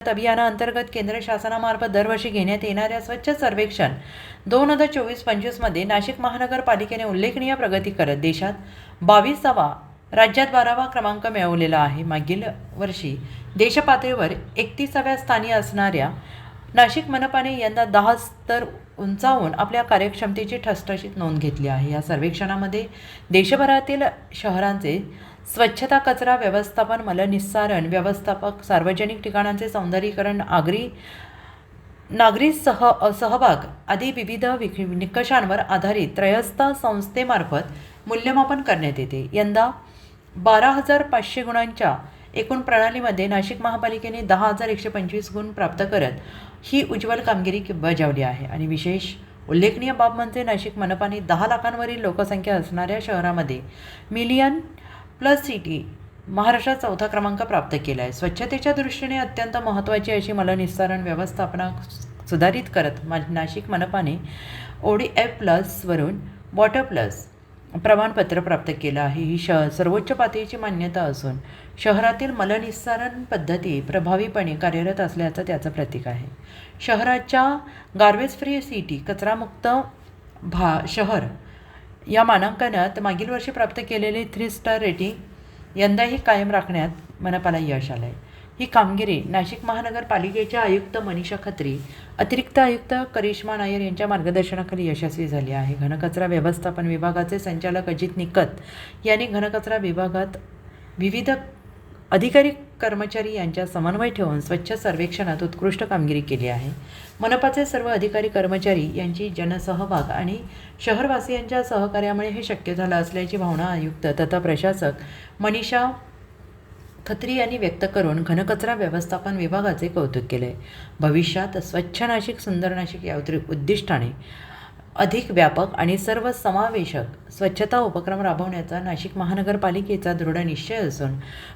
अभियानाअंतर्गत केंद्र शासनामार्फत दरवर्षी घेण्यात येणाऱ्या स्वच्छ सर्वेक्षण दोन हजार चोवीस पंचवीसमध्ये नाशिक महानगरपालिकेने उल्लेखनीय प्रगती करत देशात बावीसावा राज्यात बारावा क्रमांक मिळवलेला आहे. मागील वर्षी देशपातळीवर एकतीसाव्या स्थानी असणाऱ्या नाशिक मनपाने यंदा दहा स्तर उंचावून आपल्या कार्यक्षमतेची ठसठशीत नोंद घेतली आहे. या सर्वेक्षणामध्ये देशभरातील शहरांचे स्वच्छता कचरा व्यवस्थापन मलनिस्सारण व्यवस्थापक सार्वजनिक ठिकाणांचे सौंदर्यीकरण आगरी नागरी सह सहभाग आदी विविध विक- निकषांवर आधारित त्रयस्थ संस्थेमार्फत मूल्यमापन करण्यात येते. यंदा बारा हजार पाचशे गुणांच्या एकूण प्रणालीमध्ये नाशिक महापालिकेने दहा हजार एकशे पंचवीस गुण प्राप्त करत ही उज्ज्वल कामगिरी बजावली आहे. आणि विशेष उल्लेखनीय बाब म्हणजे नाशिक मनपाने दहा लाखांवरील लोकसंख्या असणाऱ्या शहरामध्ये मिलियन प्लस सिटी महाराष्ट्रात चौथा क्रमांक प्राप्त केला आहे स्वच्छतेच्या दृष्टीने अत्यंत महत्त्वाची अशी मलनिस्सारण व्यवस्थापना सुधारित करत मा नाशिक मनपाने ओडी एफ प्लसवरून वॉटर प्लस प्रमाणपत्र प्राप्त केलं आहे. ही शह सर्वोच्च पातळीची मान्यता असून शहरातील मलनिस्सारण पद्धती प्रभावीपणे कार्यरत असल्याचं त्याचं प्रतीक आहे. शहराच्या गार्बेज फ्री सिटी कचरामुक्त भा शहर या मानांकनात मागील वर्षी प्राप्त केलेले थ्री स्टार रेटिंग यंदाही कायम राखण्यात मनपाला यश आलं आहे ही कामगिरी नाशिक महानगरपालिकेच्या आयुक्त मनीषा खत्री अतिरिक्त आयुक्त करिश्मा नायर यांच्या मार्गदर्शनाखाली यशस्वी झाली आहे. घनकचरा व्यवस्थापन विभागाचे संचालक अजित निकत यांनी घनकचरा विभागात विविध अधिकारी कर्मचारी यांच्या समन्वय ठेवून स्वच्छ सर्वेक्षणात उत्कृष्ट कामगिरी केली आहे. मनपाचे सर्व अधिकारी कर्मचारी यांची जनसहभाग आणि शहरवासियांच्या सहकार्यामुळे हे शक्य झालं असल्याची भावना आयुक्त तथा प्रशासक मनीषा खत्री यांनी व्यक्त करून घनकचरा व्यवस्थापन विभागाचे कौतुक केले. भविष्यात स्वच्छ नाशिक सुंदर नाशिक या उद्दिष्टाने अधिक व्यापक आणि सर्वसमावेशक स्वच्छता उपक्रम राबवण्याचा नाशिक महानगरपालिकेचा दृढ निश्चय असून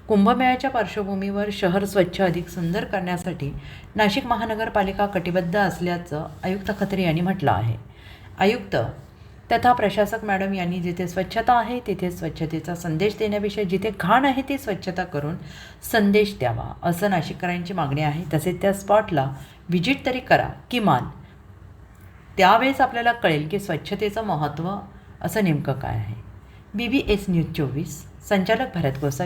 कुंभमेळ्याच्या पार्श्वभूमीवर शहर स्वच्छ अधिक सुंदर करण्यासाठी नाशिक महानगरपालिका कटिबद्ध असल्याचं आयुक्त खत्री यांनी म्हटलं आहे. आयुक्त तथा प्रशासक मॅडम यांनी जिथे स्वच्छता आहे तिथे स्वच्छतेचा संदेश देण्याविषयी जिथे घाण आहे ती स्वच्छता करून संदेश द्यावा असं नाशिककरांची मागणी आहे. तसेच त्या स्पॉटला व्हिजिट तरी करा किमान त्यावेळेस आपल्याला कळेल की स्वच्छतेचं महत्त्व असं नेमकं काय आहे. बी बी एस न्यूज चोवीस संचालक भरत गोसावी.